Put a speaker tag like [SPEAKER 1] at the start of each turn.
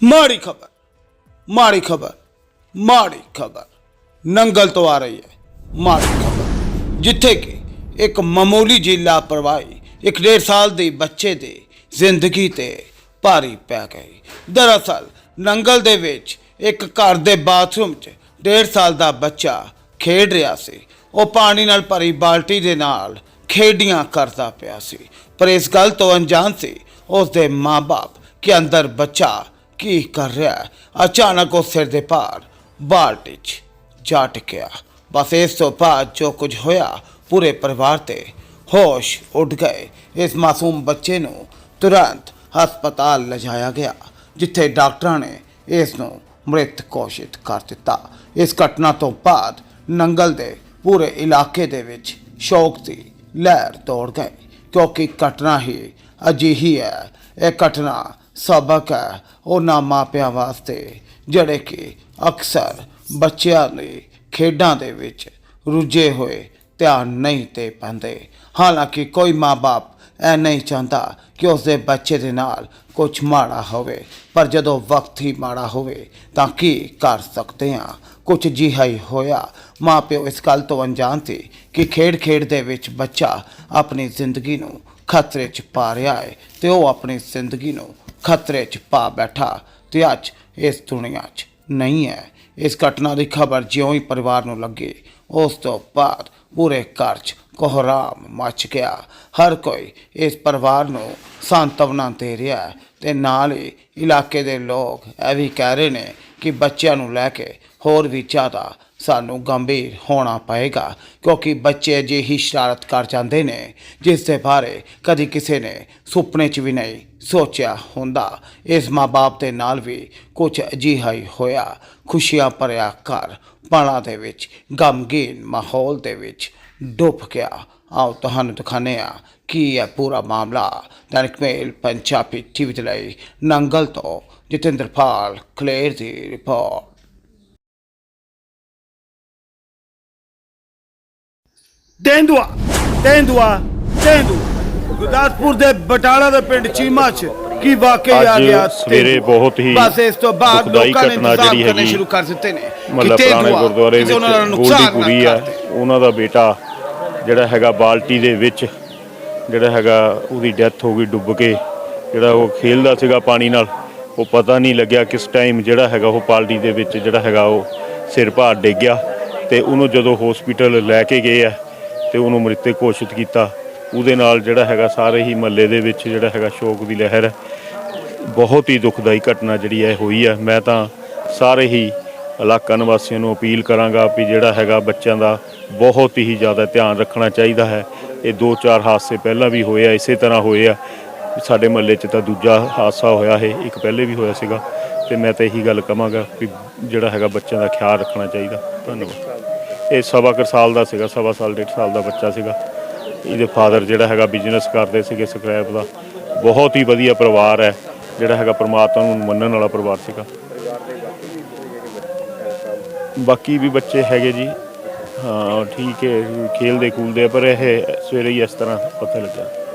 [SPEAKER 1] ਮਾੜੀ ਖਬਰ ਮਾੜੀ ਖਬਰ ਮਾੜੀ ਖਬਰ। ਨੰਗਲ ਤੋਂ ਆ ਰਹੀ ਹੈ, ਮਾੜੀ ਖਬਰ। ਜਿੱਥੇ ਕਿ ਇੱਕ ਮਾਮੂਲੀ ਜੀ ਲਾਪਰਵਾਹੀ ਇੱਕ ਡੇਢ ਸਾਲ ਦੇ ਬੱਚੇ ਦੀ ਜ਼ਿੰਦਗੀ ਤੇ ਭਾਰੀ ਪੈ ਗਈ। ਦਰਅਸਲ ਨੰਗਲ ਦੇ ਵਿੱਚ ਇੱਕ ਘਰ ਦੇ ਬਾਥਰੂਮ 'ਚ ਡੇਢ ਸਾਲ ਦਾ ਬੱਚਾ ਖੇਡ ਰਿਹਾ ਸੀ। ਉਹ ਪਾਣੀ ਨਾਲ ਭਰੀ ਬਾਲਟੀ ਦੇ ਨਾਲ ਖੇਡੀਆਂ ਕਰਦਾ ਪਿਆ ਸੀ। ਪਰ ਇਸ ਗੱਲ ਤੋਂ ਅਣਜਾਣ ਸੀ ਉਸ ਦੇ ਮਾਪੇ ਕਿ ਅੰਦਰ ਬੱਚਾ ਕੀ ਕਰ ਰਿਹਾ ਹੈ? ਅਚਾਨਕ ਉਹ ਸਿਰ ਦੇ ਪਾਰ ਬਾਲਟੀ 'ਚ ਜਾ ਟਿਕਿਆ ਬਸ ਇਸ ਤੋਂ ਬਾਅਦ ਜੋ ਕੁਝ ਹੋਇਆ, ਪੂਰੇ ਪਰਿਵਾਰ ਤੇ ਹੋਸ਼ ਉੱਡ ਗਏ। ਇਸ ਮਾਸੂਮ ਬੱਚੇ ਨੂੰ ਤੁਰੰਤ ਹਸਪਤਾਲ ਲਿਜਾਇਆ ਗਿਆ, ਜਿੱਥੇ ਡਾਕਟਰਾਂ ਨੇ ਇਸ ਨੂੰ ਮ੍ਰਿਤ ਘੋਸ਼ਿਤ ਕਰ ਦਿੱਤਾ। ਇਸ ਘਟਨਾ ਤੋਂ ਬਾਅਦ ਨੰਗਲ ਦੇ ਪੂਰੇ ਇਲਾਕੇ ਦੇ ਵਿੱਚ ਸ਼ੋਕ ਦੀ ਲਹਿਰ ਦੌੜ ਗਈ, ਕਿਉਂਕਿ ਘਟਨਾ ਹੀ ਅਜਿਹੀ ਹੈ। ਇਹ ਘਟਨਾ ਸਬਕ ਹੈ ਉਹਨਾਂ ਮਾਪਿਆਂ ਵਾਸਤੇ, ਜਿਹੜੇ ਕਿ ਅਕਸਰ ਬੱਚਿਆਂ ਦੇ ਖੇਡਾਂ ਦੇ ਵਿੱਚ ਰੁੱਝੇ ਹੋਏ ਧਿਆਨ ਨਹੀਂ ਦੇ ਪਾਉਂਦੇ। ਹਾਲਾਂਕਿ ਕੋਈ ਮਾਪੇ ਇਹ ਨਹੀਂ ਚਾਹੁੰਦਾ ਕਿ ਉਸਦੇ ਬੱਚੇ ਦੇ ਨਾਲ ਕੁਝ ਮਾੜਾ ਹੋਵੇ, ਪਰ ਜਦੋਂ ਵਕਤ ਹੀ ਮਾੜਾ ਹੋਵੇ ਤਾਂ ਕੀ ਕਰ ਸਕਦੇ ਹਾਂ? ਕੁਝ ਜਿਹਾ ਹੀ ਹੋਇਆ। ਮਾਪਿਓ ਇਸ ਗੱਲ ਤੋਂ ਅਣਜਾਣ ਸੀ ਕਿ ਖੇਡ ਖੇਡ ਦੇ ਵਿੱਚ ਬੱਚਾ ਆਪਣੀ ਜ਼ਿੰਦਗੀ ਨੂੰ ਖਤਰੇ 'ਚ ਪਾ ਰਿਹਾ ਹੈ ਤੇ ਉਹ ਆਪਣੀ ਜ਼ਿੰਦਗੀ ਨੂੰ ਖਤਰੇ 'ਚ ਪਾ ਬੈਠਾ। ਤੇ ਅੱਜ ਇਸ ਦੁਨੀਆ 'ਚ ਨਹੀਂ ਹੈ। ਇਸ ਘਟਨਾ ਦੀ ਖਬਰ ਜਿਉਂ ਹੀ ਪਰਿਵਾਰ ਨੂੰ ਲੱਗੀ, ਉਸ ਤੋਂ ਬਾਅਦ ਪੂਰੇ ਘਰ 'ਚ ਕੋਹਰਾਮ ਮਚ ਗਿਆ। ਹਰ ਕੋਈ ਇਸ ਪਰਿਵਾਰ ਨੂੰ ਸਾਂਤਵਨਾ ਦੇ ਰਿਹਾ ਹੈ ਤੇ ਨਾਲ ਹੀ ਇਲਾਕੇ ਦੇ ਲੋਕ ਇਹ ਵੀ ਕਹਿ ਰਹੇ ਨੇ ਕਿ ਬੱਚਿਆਂ ਨੂੰ ਲੈ ਕੇ ਹੋਰ ਵੀ ਜ਼ਿਆਦਾ ਸਾਨੂੰ ਗੰਭੀਰ ਹੋਣਾ ਪਏਗਾ, ਕਿਉਂਕਿ ਬੱਚੇ ਅਜਿਹੀ ਸ਼ਰਾਰਤ ਕਰ ਜਾਂਦੇ ਨੇ, ਜਿਸ ਦੇ ਬਾਰੇ ਕਦੀ ਕਿਸੇ ਨੇ ਸੁਪਨੇ 'ਚ ਵੀ ਨਹੀਂ ਸੋਚਿਆ ਹੁੰਦਾ। ਇਸ ਮਾਂ-ਬਾਪ ਦੇ ਨਾਲ ਵੀ ਕੁਝ ਅਜਿਹਾ ਹੀ ਹੋਇਆ। ਖੁਸ਼ੀਆਂ ਭਰਿਆ ਘਰ, ਪਲਾਂ ਦੇ ਵਿੱਚ, ਗਮਗੀਨ ਮਾਹੌਲ ਦੇ ਵਿੱਚ ਡੁੱਬ ਗਿਆ। ਆਓ ਤੁਹਾਨੂੰ ਦਿਖਾਉਂਦੇ ਹਾਂ ਕੀ ਹੈ ਪੂਰਾ ਮਾਮਲਾ। ਦੈਨਿਕ ਮੇਲ ਪੰਜਾਬੀ ਟੀਵੀ ਦੇ ਲਈ ਨੰਗਲ ਤੋਂ ਜਤਿੰਦਰਪਾਲ ਕਲੇਰ ਦੀ ਰਿਪੋਰਟ। ਤੇਂਦੂਆ ਤੇਂਦੂਆ ਤੇਂਦੂ ਗੁਰਦਾਸਪੁਰ ਦੇ ਬਟਾਲਾ ਦੇ ਪਿੰਡ ਚੀਮਾ 'ਚ ਕੀ ਵਾਕਿਆ ਆ ਗਿਆ
[SPEAKER 2] ਸਵੇਰੇ। ਬਹੁਤ ਹੀ
[SPEAKER 1] ਬਸ ਇਸ ਤੋਂ ਬਾਅਦ ਲੋਕਾਂ ਨੇ
[SPEAKER 2] ਜਿਹੜੀ
[SPEAKER 1] ਕਰਨੇ
[SPEAKER 2] ਹੈਗੀ
[SPEAKER 1] ਸ਼ੁਰੂ ਕਰ ਦਿੱਤੇ ਨੇ
[SPEAKER 2] ਮਤਲਬ ਪੁਰਾਣੇ ਗੁਰਦੁਆਰੇ ਵਿੱਚ
[SPEAKER 1] ਉਹਨਾਂ ਦਾ
[SPEAKER 2] ਗੋਲਡੀ
[SPEAKER 1] ਨੁਕਸਾਨ ਨਾ
[SPEAKER 2] ਪੁਰੀ
[SPEAKER 1] ਦੇ।
[SPEAKER 2] ਉਹਨਾਂ ਦਾ ਬੇਟਾ ਜਿਹੜਾ ਹੈਗਾ ਬਾਲਟੀ ਦੇ ਵਿੱਚ ਜਿਹੜਾ ਹੈਗਾ ਉਹਦੀ ਡੈਥ ਹੋ ਗਈ ਡੁੱਬ ਕੇ ਜਿਹੜਾ ਉਹ ਖੇਲਦਾ ਸੀਗਾ ਪਾਣੀ ਨਾਲ ਉਹ ਪਤਾ ਨਹੀਂ ਲੱਗਿਆ ਕਿਸ ਟਾਈਮ ਜਿਹੜਾ ਹੈਗਾ ਉਹ ਬਾਲਟੀ ਦੇ ਵਿੱਚ ਜਿਹੜਾ ਹੈਗਾ ਉਹ ਸਿਰ ਭਾਰ ਡਿੱਗ ਗਿਆ ਤੇ ਉਹਨੂੰ ਜਦੋਂ ਹਸਪੀਟਲ ਲੈ ਕੇ ਗਏ ਆ ਤੇ ਉਹਨੂੰ ਮ੍ਰਿਤਕ ਘੋਸ਼ਿਤ ਕੀਤਾ। ਉਹਦੇ ਨਾਲ ਜਿਹੜਾ ਹੈਗਾ ਸਾਰੇ ਹੀ ਮਹੱਲੇ ਦੇ ਵਿੱਚ ਜਿਹੜਾ ਹੈਗਾ ਸ਼ੋਕ ਦੀ ਲਹਿਰ ਹੈ। ਬਹੁਤ ਹੀ ਦੁਖਦਾਈ ਘਟਨਾ ਜਿਹੜੀ ਹੈ ਹੋਈ ਹੈ। ਮੈਂ ਤਾਂ ਸਾਰੇ ਹੀ ਇਲਾਕਾ ਨਿਵਾਸੀਆਂ ਨੂੰ ਅਪੀਲ ਕਰਾਂਗਾ ਵੀ ਜਿਹੜਾ ਹੈਗਾ ਬੱਚਿਆਂ ਦਾ ਬਹੁਤ ਹੀ ਜ਼ਿਆਦਾ ਧਿਆਨ ਰੱਖਣਾ ਚਾਹੀਦਾ ਹੈ। ਇਹ ਦੋ ਚਾਰ ਹਾਦਸੇ ਪਹਿਲਾਂ ਵੀ ਹੋਏ ਆ, ਇਸੇ ਤਰ੍ਹਾਂ ਹੋਏ ਆ। ਸਾਡੇ ਮਹੱਲੇ 'ਚ ਤਾਂ ਦੂਜਾ ਹਾਦਸਾ ਹੋਇਆ ਹੈ, ਇੱਕ ਪਹਿਲੇ ਵੀ ਹੋਇਆ ਸੀਗਾ। ਤੇ ਮੈਂ ਤਾਂ ਇਹੀ ਗੱਲ ਕਹਾਂਗਾ ਵੀ ਜਿਹੜਾ ਹੈਗਾ ਬੱਚਿਆਂ ਦਾ ਖਿਆਲ ਰੱਖਣਾ ਚਾਹੀਦਾ। ਧੰਨਵਾਦ। ਇਹ ਸਵਾ ਕੁ ਸਾਲ ਦਾ ਸੀਗਾ, ਸਵਾ ਸਾਲ, ਡੇਢ ਸਾਲ ਦਾ ਬੱਚਾ ਸੀਗਾ। ਇਹਦੇ ਫਾਦਰ ਜਿਹੜਾ ਹੈਗਾ ਬਿਜ਼ਨਸ ਕਰਦੇ ਸੀਗੇ ਸਕ੍ਰੈਪ ਦਾ। ਬਹੁਤ ਹੀ ਵਧੀਆ ਪਰਿਵਾਰ ਹੈ, ਜਿਹੜਾ ਹੈਗਾ ਪਰਮਾਤਮਾ ਨੂੰ ਮੰਨਣ ਵਾਲਾ ਪਰਿਵਾਰ ਸੀਗਾ। ਬਾਕੀ ਵੀ ਬੱਚੇ ਹੈਗੇ ਜੀ। ਹਾਂ, ਠੀਕ ਹੈ ਖੇਲਦੇ ਖੂਲਦੇ ਪਰ ਇਹ ਸਵੇਰੇ ਹੀ ਇਸ ਤਰ੍ਹਾਂ ਪਤਾ ਲੱਗਿਆ।